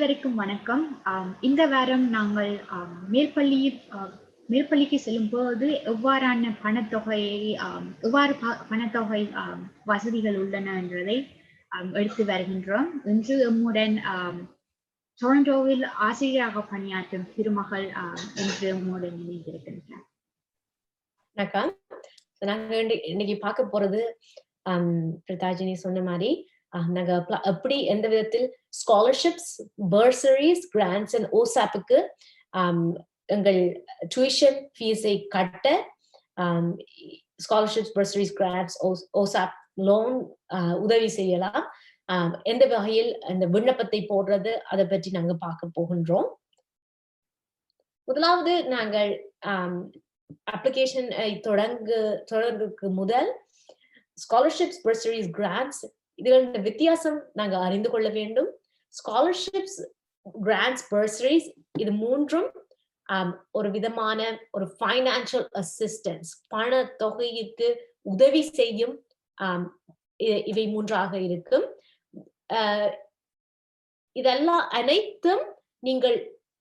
அனைவருக்கும் வணக்கம். இந்த வாரம் நாங்கள் மேற்பள்ளி மேற்பள்ளிக்கு செல்லும் போது எவ்வாறான பணத்தொகையை எவ்வாறு பணத்தொகை வசதிகள் உள்ளன என்றதை எடுத்து வருகின்றோம். இன்று எம்முடன் டொரண்டோவில் ஆசிரியராக பணியாற்றும் திருமகள் என்று எம்முடன் இணைந்திருக்கின்றார். வணக்கம். நாங்க இன்னைக்கு பார்க்க போறது பிரதாஜினி சொன்ன மாதிரி ஆஹ், நாங்க எப்படி எந்த விதத்தில் ஸ்காலர்ஷிப்ஸ் பர்சரிஸ் கிராண்ட்ஸ் அண்ட் ஓசாப்புக்கு எங்கள் டியூஷன் ஃபீஸை கட்ட scholarships bursaries grants OSAP loan உதவி செய்யலாம். Um, எந்த வகையில் அந்த விண்ணப்பத்தை போடுறது அதை பற்றி நாங்க பார்க்க போகின்றோம். முதலாவது நாங்கள் um, அப்ளிகேஷன் தொடங்கு தொடங்குக்கு முதல் ஸ்காலர்ஷிப்ஸ் பர்சரிஸ் கிராண்ட்ஸ் இதுகளின் வித்தியாசம் நாங்கள் அறிந்து கொள்ள வேண்டும். ஸ்காலர்ஷிப்ஸ் கிராண்ட்ஸ் பர்சரிஸ் இது மூன்றும் um, ஒரு விதமான ஒரு ஃபைனான்சியல் அசிஸ்டன்ஸ் பண தொகைக்கு உதவி செய்யும் um, இ- இவை மூன்றாக இருக்கும். இதெல்லாம் அனைத்தும் நீங்கள்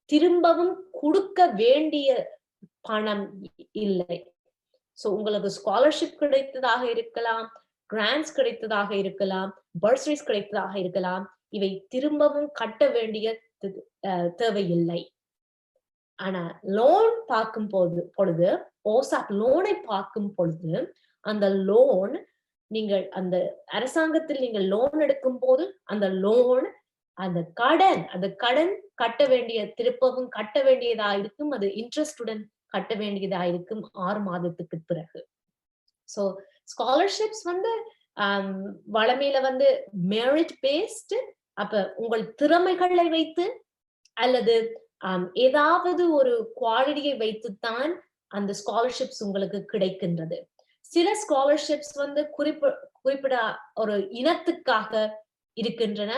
திரும்பவும் கொடுக்க வேண்டிய பணம் இல்லை. சோ உங்களுக்கு ஸ்காலர்ஷிப் கிடைத்ததாக இருக்கலாம் கிராண்ட்ஸ் கிடைத்ததாக இருக்கலாம் பர்சரிஸ் கிடைத்ததாக இருக்கலாம் இவை திரும்பவும் கட்ட வேண்டிய தேவையில்லை. ஆனா லோன் பார்க்கும் போது பொழுது ஓசாப் லோனை பார்க்கும் பொழுது அந்த லோன் நீங்கள் அந்த அரசாங்கத்தில் நீங்கள் லோன் எடுக்கும் போது அந்த லோன் அந்த கடன் அந்த கடன் கட்ட வேண்டிய திருப்பவும் கட்ட வேண்டியதா இருக்கும் அது இன்ட்ரெஸ்டுடன் கட்ட வேண்டியதா இருக்கும் ஆறு மாதத்துக்கு பிறகு. சோ ஸ்காலர்ஷிப்ஸ் வந்து வளமையில வந்து மெரிட் பேஸ்ட் அப்ப உங்கள் திறமைகளை வைத்து அல்லது ஏதாவது ஒரு குவாலிட்டியை வைத்துத்தான் அந்த ஸ்காலர்ஷிப்ஸ் உங்களுக்கு கிடைக்கின்றது. சில ஸ்காலர்ஷிப்ஸ் வந்து குறிப்பு குறிப்பிட ஒரு இனத்துக்காக இருக்கின்றன.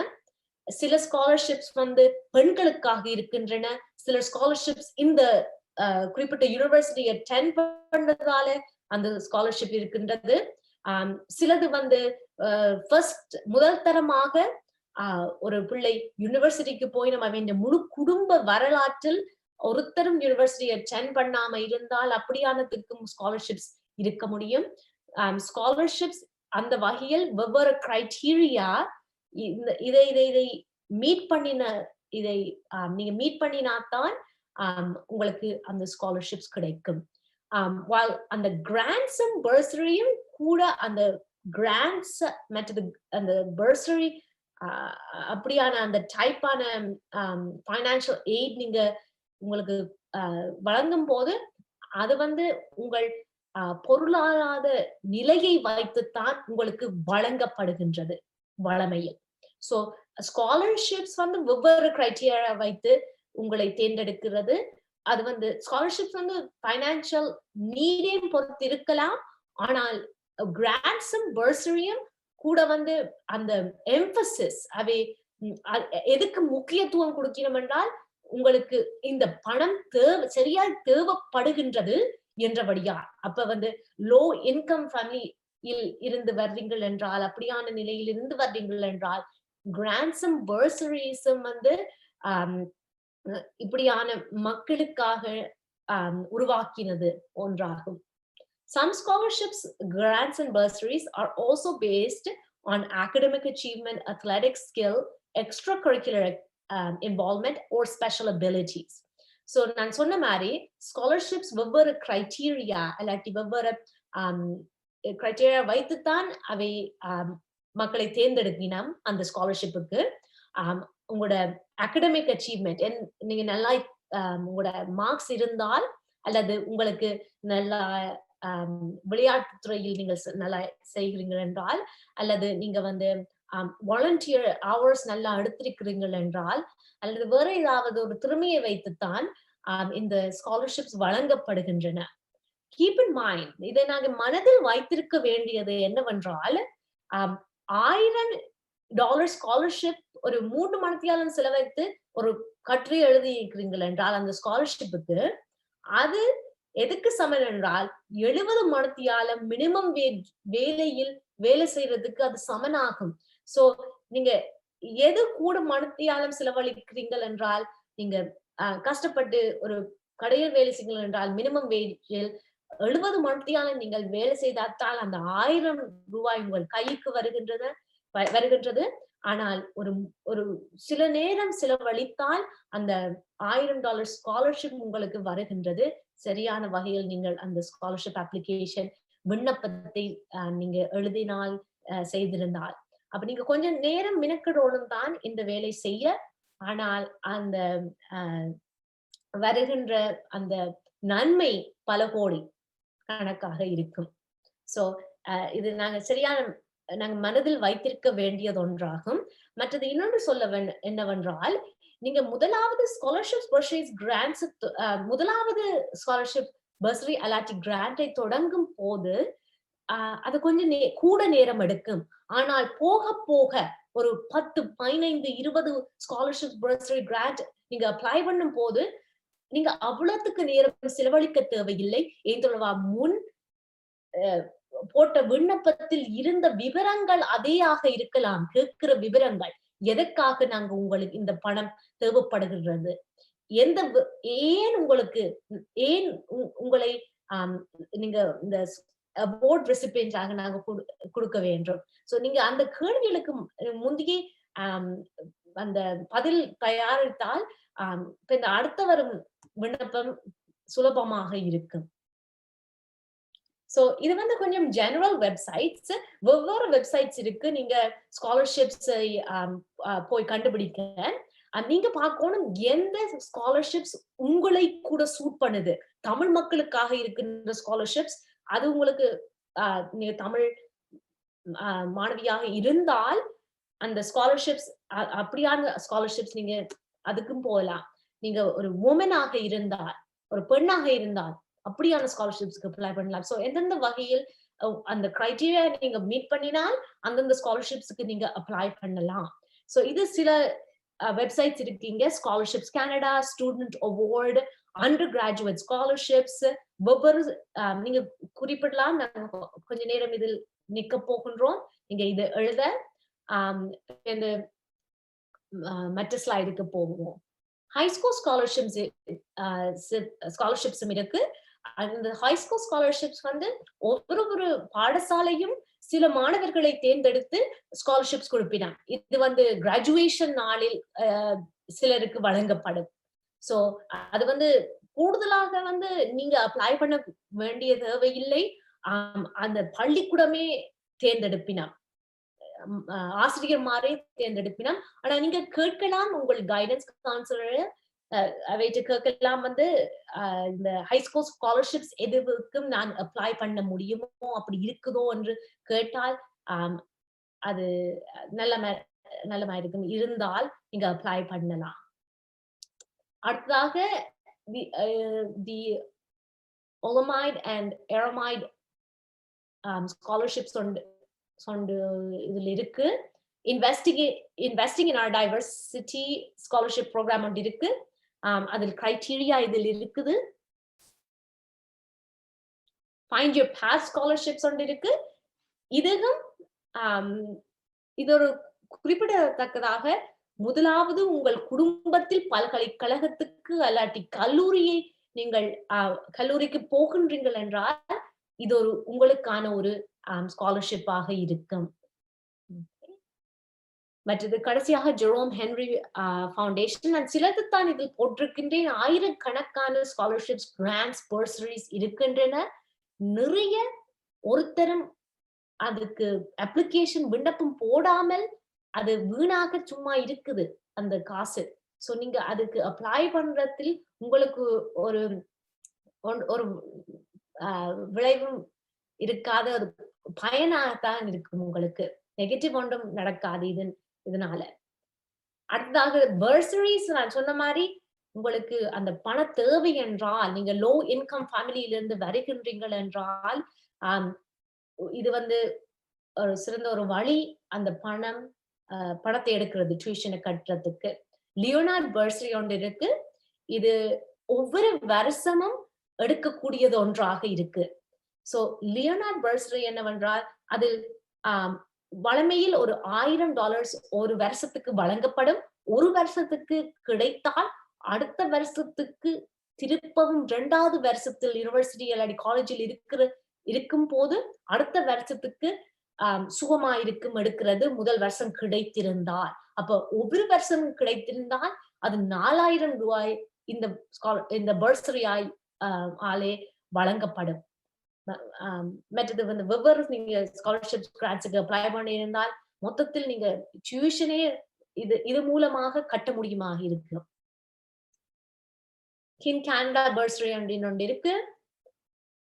சில ஸ்காலர்ஷிப்ஸ் வந்து பெண்களுக்காக இருக்கின்றன. சில ஸ்காலர்ஷிப்ஸ் இந்த குறிப்பிட்ட யூனிவர்சிட்டியை அட்டென்ட் பண்றதால அந்த ஸ்காலர்ஷிப் இருக்கின்றது. சிலது வந்து ஃபர்ஸ்ட் முதல் தரமாக ஆஹ், ஒரு பிள்ளை யூனிவர்சிட்டிக்கு போய் நம்ம வேண்டிய முழு குடும்ப வரலாற்றில் ஒருத்தரும் யூனிவர்சிட்டியை அட்டென்ட் பண்ணாம இருந்தால் அப்படியானதுக்கும் ஸ்காலர்ஷிப்ஸ் இருக்க முடியும். ஸ்காலர்ஷிப்ஸ் அந்த வகையில் வெவ்வேறு கிரைட்டீரியா இந்த இதை இதை இதை மீட் பண்ணின இதை நீங்க மீட் பண்ணினாத்தான் உங்களுக்கு அந்த ஸ்காலர்ஷிப்ஸ் கிடைக்கும். அந்த கிராண்ட்ஸும் பர்சரியும் கூட அந்த கிராண்ட்ஸ் மற்றது அந்த பர்சரி அப்படியான அந்த டைப்பான ஃபைனான்சியல் எய்ட் நீங்க உங்களுக்கு ஆஹ், வழங்கும் போது அது வந்து உங்கள் ஆஹ், பொருளாதார நிலையை வைத்துத்தான் உங்களுக்கு வழங்கப்படுகின்றது வளமையில். சோ ஸ்காலர்ஷிப்ஸ் வந்து வெவ்வேறு கிரைட்டீரியா வைத்து உங்களை தேர்ந்தெடுக்கிறது. அது வந்து ஸ்காலர்ஷிப்ஸ் வந்து ஃபைனான்சியல் நீடையும் பொறுத்து இருக்கலாம் ஆனால் கிராண்ட்ஸும் பர்சரியும் கூட வந்து அந்த எம்பசிஸ் அவை எதுக்கு முக்கியத்துவம் கொடுக்கணும் என்றால் உங்களுக்கு இந்த பணம் தேவை சரியா தேவைப்படுகின்றது என்றபடியா அப்ப வந்து லோ இன்கம் ஃபேமிலியில் இருந்து வர்றீங்கள் என்றால் அப்படியான நிலையில் இருந்து வர்றீங்கள் என்றால் கிராண்ட்ஸும் பர்சரிஸும் வந்து இப்படியான மக்களுக்காக உருவாக்கினது ஒன்றாகும். Some scholarships, grants, and bursaries are also based on academic achievement, athletic skill, extracurricular um, involvement, or special abilities. So நான் சொன்ன மாதிரி ஸ்காலர்ஷிப்ஸ் வெவ்வேறு கிரைட்டீரியா இல்லாட்டி வெவ்வேறு கிரைட்டீரியா வைத்துத்தான் அவை ஆம், மக்களை தேர்ந்தெடுக்கினோம் அந்த ஸ்காலர்ஷிப்புக்கு உங்களோட அகடமிக் அச்சீவ்மெண்ட் நீங்க நல்லா ஆம், உங்களோட மார்க்ஸ் இருந்தால் அல்லது உங்களுக்கு நல்லா விளையாட்டு துறையில் நீங்கள் நல்லா செய்கிறீர்கள் என்றால் அல்லது நீங்க வந்து வாலண்டியர் ஹவர்ஸ் நல்லா எடுத்திருக்கிறீர்கள் என்றால் அல்லது வேற ஏதாவது ஒரு திறமையை வைத்துத்தான் இந்த ஸ்காலர்ஷிப்ஸ் வழங்கப்படுகின்றன. கீப் இன் மைண்ட் இதை நாங்கள் மனதில் வைத்திருக்க வேண்டியது என்னவென்றால் ஆயிரம் டாலர் ஸ்காலர்ஷிப் ஒரு மூன்று மணத்தியாலும் செலவழித்து ஒரு கட்டுரை எழுதி இருக்கிறீர்கள் என்றால் அந்த ஸ்காலர்ஷிப்புக்கு அது எதுக்கு சமன் என்றால் எழுபது மணத்தியாலம் மினிமம் வேலையில் வேலை செய்யறதுக்கு அது சமனாகும். சோ நீங்க எது கூட மனத்தியாலம் செலவழிக்கிறீங்கள் என்றால் நீங்க ஆஹ், கஷ்டப்பட்டு ஒரு கடையில் வேலை செய்யுங்கள் என்றால் மினிமம் வேஜில் எழுபது மணித்தியாலம் நீங்கள் வேலை செய்தால் அந்த ஆயிரம் ரூபாய் உங்கள் கைக்கு வருகின்றது வ- வருகின்றது. ஆனால் ஒரு ஒரு சில நேரம் செலவழித்தால் அந்த ஆயிரம் டாலர் ஸ்காலர்ஷிப் உங்களுக்கு வருகின்றது. சரியான வகையில் நீங்கள் அந்த ஸ்காலர்ஷிப் அப்ளிகேஷன் விண்ணப்பத்தை நீங்க எழுதினால் செய்திருந்தால். அப்ப நீங்க கொஞ்சம் நேரம் மினக்கடோடும் தான் இந்த வேலை செய்ய ஆனால் அந்த வருகின்ற அந்த நன்மை பல கோடி கணக்காக இருக்கும். சோ இது நாங்க சரியான நாங்க மனதில் வைத்திருக்க வேண்டியது ஒன்றாகும் மற்றது இன்னொன்று சொல்ல என்னவென்றால் நீங்க முதலாவது ஸ்காலர்ஷிப் பர்சைஸ் கிராண்ட்ஸ் முதலாவது ஸ்காலர்ஷிப் பர்சரி அலாட்டி கிராண்டை தொடங்கும் போது ஆஹ் அது கொஞ்சம் நே- கூட நேரம் எடுக்கும். ஆனால் போக போக ஒரு பத்து பதினைந்து இருபது ஸ்காலர்ஷிப் பர்சரி கிராண்ட் நீங்க அப்ளை பண்ணும் போது நீங்க அவ்வளவுக்கு நேரம் செலவழிக்க தேவையில்லை. ஏன் முன் அஹ், போட்ட விண்ணப்பத்தில் இருந்த விவரங்கள் அதேயாக இருக்கலாம். கேட்கிற விவரங்கள். எதற்காக நாங்க உங்களுக்கு இந்த பணம் தேவைப்படுகிறது எந்த ஏன் உங்களுக்கு ஏன் உங்களை நீங்க இந்த அவார்ட் ரெசிபியன்டாக நாங்க குடு- கொடுக்க வேண்டும்? சோ நீங்க அந்த கேள்விகளுக்கு முந்தைய அந்த பதில் தயாரித்தால் ஆஹ் இப்ப இந்த அடுத்த வரும் விண்ணப்பம் சுலபமாக இருக்கும். சோ இது வந்து கொஞ்சம் ஜெனரல் வெப்சைட்ஸ் வெவ்வேறு வெப்சைட்ஸ் இருக்கு. நீங்க ஸ்காலர்ஷிப்ஸ் போய் கண்டுபிடிக்க நீங்க பார்க்கணும் எந்த ஸ்காலர்ஷிப்ஸ் உங்களை கூட சூட் பண்ணுது. தமிழ் மக்களுக்காக இருக்கின்ற ஸ்காலர்ஷிப்ஸ் அது உங்களுக்கு ஆஹ் நீங்க தமிழ் ஆஹ் மாணவியாக இருந்தால் அந்த ஸ்காலர்ஷிப்ஸ் அப்படியான ஸ்காலர்ஷிப்ஸ் நீங்க அதுக்கும் போகலாம். நீங்க ஒரு உமனாக இருந்தால் ஒரு பெண்ணாக இருந்தால் அப்படியான ஸ்காலர்ஷிப்ஸ்க்கு அப்ளை பண்ணலாம். ஸோ எந்தெந்த வகையில் அந்த கிரைட்டீரியா நீங்க மீட் பண்ணினால் அந்தந்த ஸ்காலர்ஷிப்ஸ்க்கு நீங்க அப்ளை பண்ணலாம். சோ இது சில வெப்சைட்ஸ் இருக்கீங்க. Scholarships Canada student award under graduate scholarships ஒவ்வொரு ஆஹ், நீங்க குறிப்பிடலாம். நாங்க கொஞ்ச நேரம் இதில் நிக்க போகின்றோம். நீங்க இதை எழுத இந்த ஆஹ், மற்ற ஸ்லைடுக்கு போவோம். ஹை ஸ்கூல் ஸ்காலர்ஷிப்ஸ் ஸ்காலர்ஷிப்ஸும் இருக்கு. அந்த ஹை ஸ்கூல் ஸ்காலர்ஷிப்ஸ் வந்து ஒவ்வொரு ஒரு பாடசாலையும் சில மாணவர்களை தேர்ந்தெடுத்து ஸ்காலர்ஷிப்ஸ் கொடுப்பினான் இது வந்து கிராஜுவேஷன் நாளில் சிலருக்கு வழங்கப்படும். சோ அது வந்து கூடுதலாக வந்து நீங்க அப்ளை பண்ண வேண்டிய தேவையில்லை. அந்த பள்ளிக்கூடமே தேர்ந்தெடுப்பினான் ஆசிரியர் ஆஹ், தேர்ந்தெடுப்பினான் ஆனா நீங்க கேட்கலாம் உங்கள் கைடன்ஸ் கவுன்சிலரை அவைட்டு வந்து இந்த ஹை ஸ்கூல் ஸ்காலர்ஷிப்ஸ் எதுவுக்கும் நான் அப்ளை பண்ண முடியுமோ அப்படி இருக்குதோ என்று கேட்டால் அது நல்ல ம- நல்லமா இருக்கும் இருந்தால் நீங்க அப்ளை பண்ணலாம். அடுத்ததாக தி தி ஒலமைட் அண்ட் எரமைட் ஸ்காலர்ஷிப்ஸ் ஒன்று சொண்டு இதுல இருக்கு. இன்வெஸ்டிகே investing in our diversity scholarship programme ஒன்று இருக்கு. அதில் கிரைட்டீரியா இதில் இருக்குது. ஃபைண்ட் யூர் பாஸ் ஸ்காலர்ஷிப்ஸ் ஒன்று இருக்கு. இதுவும் இது ஒரு குறிப்பிடத்தக்கதாக முதலாவது உங்கள் குடும்பத்தில் பல்கலைக்கழகத்துக்கு அல்லாட்டி கல்லூரியை நீங்கள் ஆஹ், கல்லூரிக்கு போகின்றீர்கள் என்றால் இது ஒரு உங்களுக்கான ஒரு ஸ்காலர்ஷிப்பாக இருக்கும். மற்றது கடைசியாக ஜெரோம் ஹென்ரி ஃபவுண்டேஷன் நான் சிலது தான் இதில் போட்டிருக்கின்றேன். ஆயிரக்கணக்கான ஸ்காலர்ஷிப்ஸ் கிராண்ட்ஸ் பர்சரிஸ் இருக்கின்றன. நிறைய ஒருத்தரும் அதுக்கு அப்ளிகேஷன் விண்ணப்பம் போடாமல் அது வீணாக சும்மா இருக்குது அந்த காசு. ஸோ நீங்க அதுக்கு அப்ளை பண்றதில் உங்களுக்கு ஒரு ஒன்- ஒரு விளைவும் இருக்காத ஒரு பயனாகத்தான் இருக்கும் உங்களுக்கு. நெகட்டிவ் ஒன்றும் நடக்காது. இது இதனால. அடுத்ததாக பர்சரிஸ் நான் சொன்ன மாதிரி உங்களுக்கு அந்த பண தேவை என்றால் நீங்க லோ இன்கம் ஃபேமிலியில இருந்து வருகின்றீர்கள் என்றால் இது வந்து ஒரு சிறந்த ஒரு வழி அந்த பணம் பணத்தை எடுக்கிறது டியூஷனை கட்டுறதுக்கு. லியோனார்ட் பர்சரி ஒன்று இருக்கு. இது ஒவ்வொரு வருஷமும் எடுக்கக்கூடியது ஒன்றாக இருக்கு. சோ லியோனார்ட் பர்சரி என்னவென்றால் அதில் ஆஹ் வளமையில் ஒரு ஆயிரம் டாலர்ஸ் ஒரு வருஷத்துக்கு வழங்கப்படும். ஒரு வருஷத்துக்கு கிடைத்தால் அடுத்த வருஷத்துக்கு திருப்பவும் இரண்டாவது வருஷத்தில் யூனிவர்சிட்டி இல்லாட்டி காலேஜில் இருக்கிற இருக்கும் போது அடுத்த வருஷத்துக்கு ஆஹ் சுகமாயிருக்கும் எடுக்கிறது. முதல் வருஷம் கிடைத்திருந்தால். அப்ப ஒவ்வொரு வருஷம் கிடைத்திருந்தால் அது நாலாயிரம் ரூபாய் இந்த இந்த பர்சரியாய் ஆலே வழங்கப்படும். மற்றது வந்து வெவ்வேறு நீங்க ஸ்காலர்ஷிப் கிராண்ட்ஸுக்கு அப்ளை பண்ணியிருந்தால் மொத்தத்தில் நீங்க டியூஷனே இது இது மூலமாக கட்ட முடியுமாக இருக்கு? கின் கேனடா பர்சரி அப்படின்னு ஒன்று இருக்கு.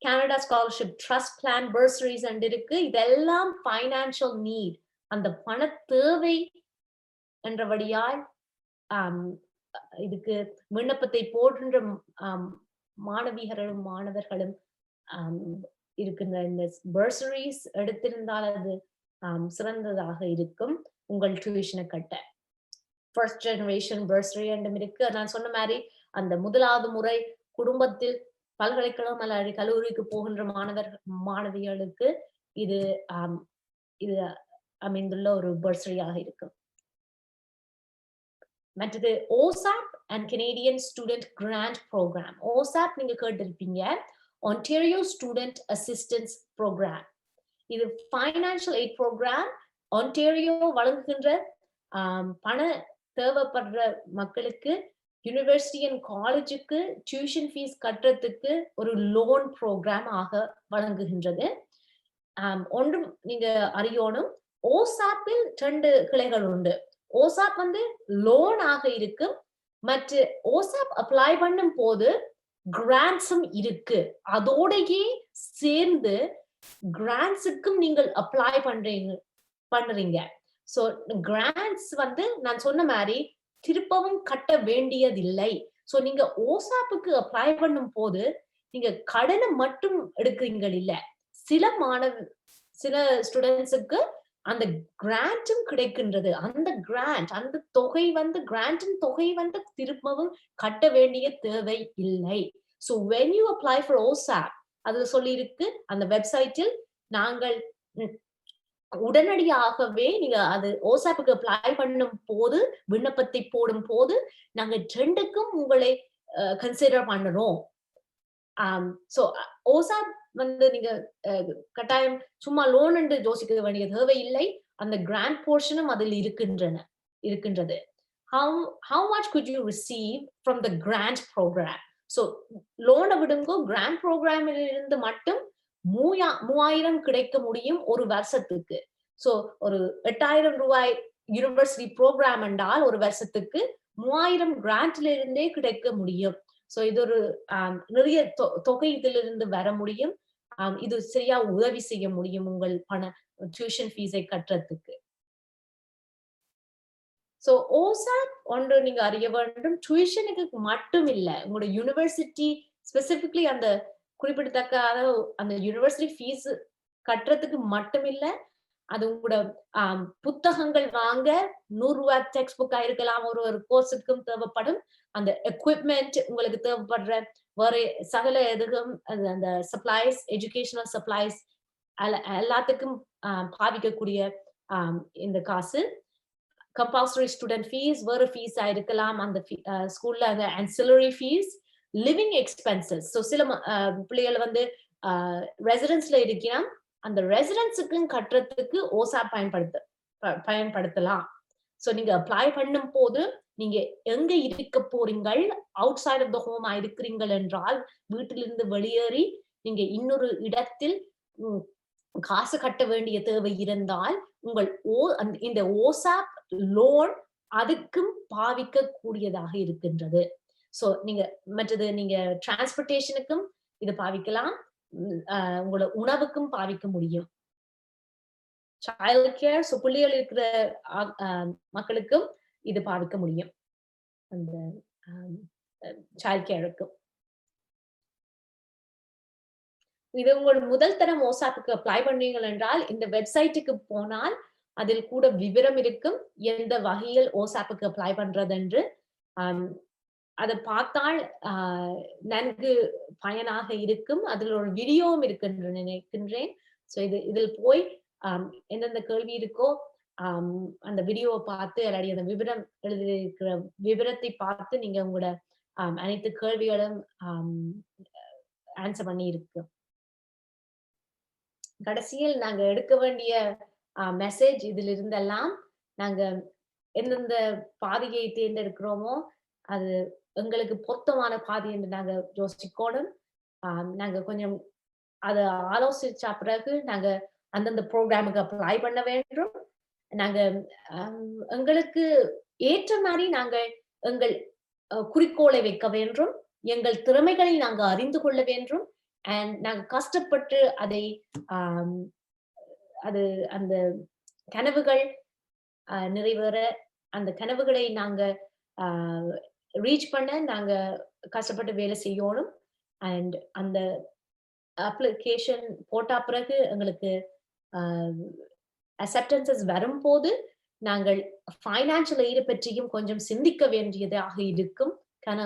Canada scholarship trust plan bursaries and இருக்கு. இதெல்லாம் ஃபைனான்சியல் நீட் அந்த பண தேவை என்றபடியால் இதுக்கு விண்ணப்பத்தை போடுகின்ற மாணவிகளும் மாணவர்களும் இருக்கின்ற இந்த பர்சரிஸ் எடுத்திருந்தால் அது சிறந்ததாக இருக்கும். உங்கள் டியூஷனை கட்ட. ஃபர்ஸ்ட் ஜெனரேஷன் பர்சரி என்றும் இருக்கு. நான் சொன்ன மாதிரி அந்த முதலாவது முறை குடும்பத்தில் பல்கலைக்கழகம் அல்லது கல்லூரிக்கு போகின்ற மாணவர் மாணவிகளுக்கு இது இது அமைந்துள்ள ஒரு பர்சரியாக இருக்கும். மற்றது OSAP and Canadian student grant programme OSAP நீங்க கேட்டிருப்பீங்க. Ontario ஸ்டூடெண்ட் அசிஸ்டன்ஸ் ப்ரோக்ராம் இது ஃபைனான்சியல் எய்ட் ப்ரோக்ராம் ஒன்டேரியோ வழங்குகின்ற பண தேவைப்படுற மக்களுக்கு யூனிவர்சிட்டி அண்ட் காலேஜுக்கு டியூஷன் ஃபீஸ் கட்டுறதுக்கு ஒரு லோன் ப்ரோக்ராம் ஆக வழங்குகின்றது. ஆம், ஒன்றும் நீங்க அறியணும் ஓசாப்பில் ரெண்டு கிளைகள் உண்டு. ஓசாப் வந்து லோன் ஆக இருக்கு மற்ற ஓசாப் அப்ளை பண்ணும் போது கிராண்ட்ஸும் இருக்கு. அதோடயே சேர்ந்து கிராண்ட்ஸுக்கும் நீங்கள் அப்ளை பண்றீங்க பண்றீங்க. சோ கிராண்ட்ஸ் வந்து நான் சொன்ன மாதிரி திருப்பவும் கட்ட வேண்டியதில்லை. சோ நீங்க ஓசாப்புக்கு அப்ளை பண்ணும் போது நீங்க கடனை மட்டும் எடுக்கிறீங்க இல்ல. சில மாணவ சில ஸ்டூடெண்ட்ஸுக்கு அந்த கிராண்டும் கிடைக்கின்றது. அந்த கிராண்ட் அந்த தொகை வந்து கிராண்டின் தொகை வந்து திரும்பவும் கட்ட வேண்டிய தேவை இல்லை. So when you apply for OSAP அது சொல்லியிருக்கு அந்த வெப்சைட்டில் நாங்கள் உடனடியாகவே நீங்க அது ஓசாப்புக்கு அப்ளை பண்ணும் போது விண்ணப்பத்தை போடும் போது நாங்க ரெண்டுக்கும் உங்களை கன்சிடர் பண்ணுறோம் ஸோ ஓசாப் வந்து நீங்க கட்டாயம் சும்மா லோன் என்று யோசிக்க வேண்டிய தேவையில்லை. அந்த கிராண்ட் போர்ஷனும் அதில் இருக்கின்றன இருக்கின்றது. How how much good you receive from the grant programme so லோனை விடுங்கோ கிராண்ட் ப்ரோக்ராமில் இருந்து மட்டும் மூயா மூவாயிரம் கிடைக்க முடியும் ஒரு வருஷத்துக்கு. ஸோ ஒரு எட்டாயிரம் ரூபாய் யூனிவர்சிட்டி ப்ரோக்ராம் என்றால் ஒரு வருஷத்துக்கு மூவாயிரம் கிராண்ட்ல இருந்தே கிடைக்க முடியும். ஸோ இது ஒரு நிறைய தொ- தொகை இதிலிருந்து வர முடியும். இது சரியா உதவி செய்ய முடியும் உங்கள் பண டியூஷன் ஃபீஸை கட்டுறதுக்கு. ஸோ ஓசாப் ஒன்று நீங்க அறிய வேண்டும். டியூஷனுக்கு மட்டும் இல்லை உங்களோட யூனிவர்சிட்டி ஸ்பெசிபிக்லி அந்த குறிப்பிடத்தக்க அதாவது அந்த யூனிவர்சிட்டி ஃபீஸ் கட்டுறதுக்கு மட்டும் இல்ல அது உங்களோட புத்தகங்கள் வாங்க நூறு ரூபாய் டெக்ஸ்ட் புக்கா இருக்கலாம் ஒரு ஒரு கோர்ஸுக்கும் தேவைப்படும். அந்த எக்யூப்மெண்ட் உங்களுக்கு தேவைப்படுற வேற சகல எதுக்கும் அந்த சப்ளைஸ் எஜுகேஷனல் சப்ளைஸ் எல்லாத்துக்கும் பாவிக்கக்கூடிய இந்த காசு. கம்பல்சரி ஸ்டூடெண்ட் ஃபீஸ் வேற ஃபீஸா இருக்கலாம் அந்த ஸ்கூல்ல அந்த ancillary fees living expenses so சில பிள்ளைகள் வந்து ரெசிடென்ஸ்ல இருக்கிறான் அந்த ரெசிடென்ஸுக்கும் கட்டுறதுக்கு ஓசா பயன்படுத்த ப- பயன்படுத்தலாம். ஸோ நீங்க அப்ளை பண்ணும் போது நீங்க எங்க இருக்க போறீங்கள்? அவுட் சைட் ஆஃப் த ஹோமா இருக்கிறீங்கள் என்றால் வீட்டிலிருந்து வெளியேறி நீங்க இன்னொரு இடத்தில் காசு கட்ட வேண்டிய தேவை இருந்தால் உங்கள் ஓ அந்த- இந்த ஓசாப் லோன் அதுக்கும் பாவிக்க கூடியதாக இருக்கின்றது. சோ நீங்க மற்றது நீங்க டிரான்ஸ்போர்டேஷனுக்கும் இது பாவிக்கலாம். உம், உங்களோட உணவுக்கும் பாவிக்க முடியும். சைல்ட் கேர் ஸோ இருக்கிற மக்களுக்கும் இது பாதிக்க முடியும். அந்த சைல்ட் கேருக்கும் இது உங்களோட முதல் தரம் ஓசாப்புக்கு அப்ளை பண்ணீங்கள் என்றால் இந்த வெப்சைட்டுக்கு போனால் அதில் கூட விவரம் இருக்கும் எந்த வகையில் ஓசாப்புக்கு அப்ளை பண்றது என்று அதை பார்த்தால் ஆஹ், நன்கு பயனாக இருக்கும் அதில் ஒரு வீடியோவும் இருக்கு நினைக்கின்றேன். ஸோ இது இதில் போய் எந்தெந்த கேள்வி இருக்கோ அந்த வீடியோவை பார்த்து இல்லாட்டி அந்த விவரம் எழுதியிருக்கிற விவரத்தை பார்த்து நீங்க உங்களோட அனைத்து கேள்விகளும் ஆன்சர் பண்ணி இருக்கு கடைசியில் நாங்க எடுக்க வேண்டிய மெசேஜ் இதுல இருந்தெல்லாம் நாங்க எந்தெந்த பாதையை தேர்ந்தெடுக்கிறோமோ அது எங்களுக்கு பொருத்தமான பாதை என்று நாங்க யோசிக்கணும். நாங்க கொஞ்சம் அதை ஆலோசிச்ச பிறகு நாங்க அந்தந்த ப்ரோக்ராமுக்கு அப்ளை பண்ண வேண்டும். நாங்க எங்களுக்கு ஏற்ற மாதிரி நாங்கள் எங்கள் குறிக்கோளை வைக்க வேண்டும். எங்கள் திறமைகளை நாங்க அறிந்து கொள்ள வேண்டும். அண்ட் நாங்க கஷ்டப்பட்டு அதை அது அந்த கனவுகள் நிறைவேற அந்த கனவுகளை நாங்க ரீச் பண்ண நாங்க கஷ்டப்பட்டு வேலை செய்யணும். அண்ட் அந்த அப்ளிகேஷன் போட்ட பிறகு எங்களுக்கு அக்செப்டன்சஸ் வரும்போது நாங்கள் ஃபைனான்சியல் எய்டு பற்றியும் கொஞ்சம் சிந்திக்க வேண்டியதாக இருக்கும். கன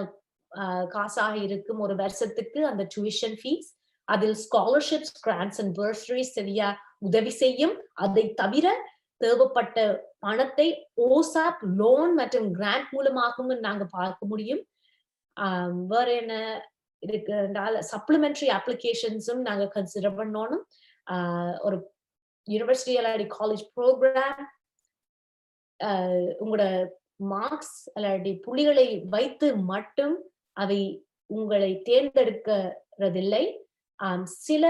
காசாக இருக்கும் ஒரு வருஷத்துக்கு அந்த டியூஷன் ஃபீஸ் அதில் ஸ்காலர்ஷிப்ஸ் கிராண்ட்ஸ் அண்ட் பர்சரிஸ் சரியா உதவி செய்யும். அதை தவிர தேவைப்பட்ட பணத்தை ஓசாப் லோன் மற்றும் கிராண்ட் மூலமாகவும் நாங்க பார்க்க முடியும். வேற என்ன இருக்கு சப்ளிமெண்டரி அப்ளிகேஷன்ஸும் நாங்க கன்சிடர் பண்ணணும். ஒரு யூனிவர்சிட்டி இல்லாட்டி காலேஜ் ப்ரோக்ராம் உங்களோட மார்க்ஸ் இல்லாட்டி புள்ளிகளை வைத்து மட்டும் அவை உங்களை தேர்ந்தெடுக்கிறதில்லை. ஆம், சில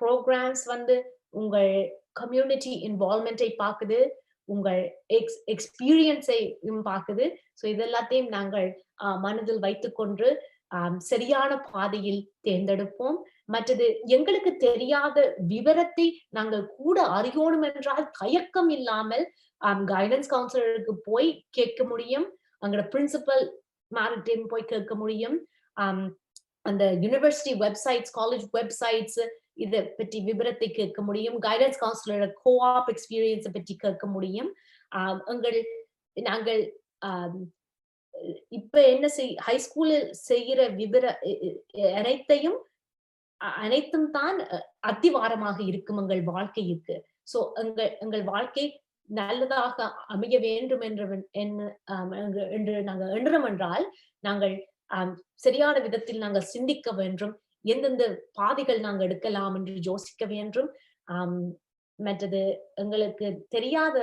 ப்ரோக்ராம்ஸ் வந்து உங்கள் கம்யூனிட்டி இன்வால்மெண்ட்டை பார்க்குது உங்கள் எக்ஸ் எக்ஸ்பீரியன்ஸையும் பார்க்குது. ஸோ இதெல்லாத்தையும் நாங்கள் மனதில் வைத்துக்கொண்டு ஆம், சரியான பாதையில் தேர்ந்தெடுப்போம். மற்றது எங்களுக்கு தெரியாத விவரத்தை நாங்கள் கூட அறியணும் என்றால் தயக்கம் இல்லாமல் um, கைடன்ஸ் கவுன்சிலருக்கு போய் கேட்க முடியும். அங்களோட பிரின்சிபல் மேரிட்டையும் போய் கேட்க முடியும். Um, அந்த யூனிவர்சிட்டி வெப்சைட்ஸ் காலேஜ் வெப்சைட்ஸ் இதை பற்றி விவரத்தை கேட்க முடியும். கைடன்ஸ் கவுன்சிலரோட கோஆப் எக்ஸ்பீரியன்ஸை பற்றி கேட்க முடியும். Um, எங்கள் நாங்கள் இப்ப என்ன செய் ஹை ஸ்கூலில் செய்கிற விவர அனைத்தையும் அனைத்தும் தான் அத்திவாரமாக இருக்கும் எங்கள் வாழ்க்கைக்கு. சோ எங்கள் எங்கள் வாழ்க்கை நல்லதாக அமைய வேண்டும் என்று என்று நாங்கள் எண்ணுறோம் என்றால் நாங்கள் சரியான விதத்தில் நாங்கள் சிந்திக்க வேண்டும். எந்தெந்த பாதைகள் நாங்கள் எடுக்கலாம் என்று யோசிக்க வேண்டும். ஆம், மற்றது எங்களுக்கு தெரியாத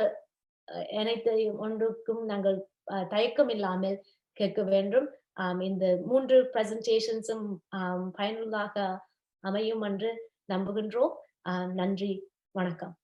அனைத்தையும் ஒன்றுக்கும் நாங்கள் தயக்கம் இல்லாமல் கேட்க வேண்டும். ஆஹ் இந்த மூன்று பிரசன்டேஷன்ஸும் பயனுள்ளதாக அமையும் என்று நம்புகின்றோம். நன்றி. வணக்கம்.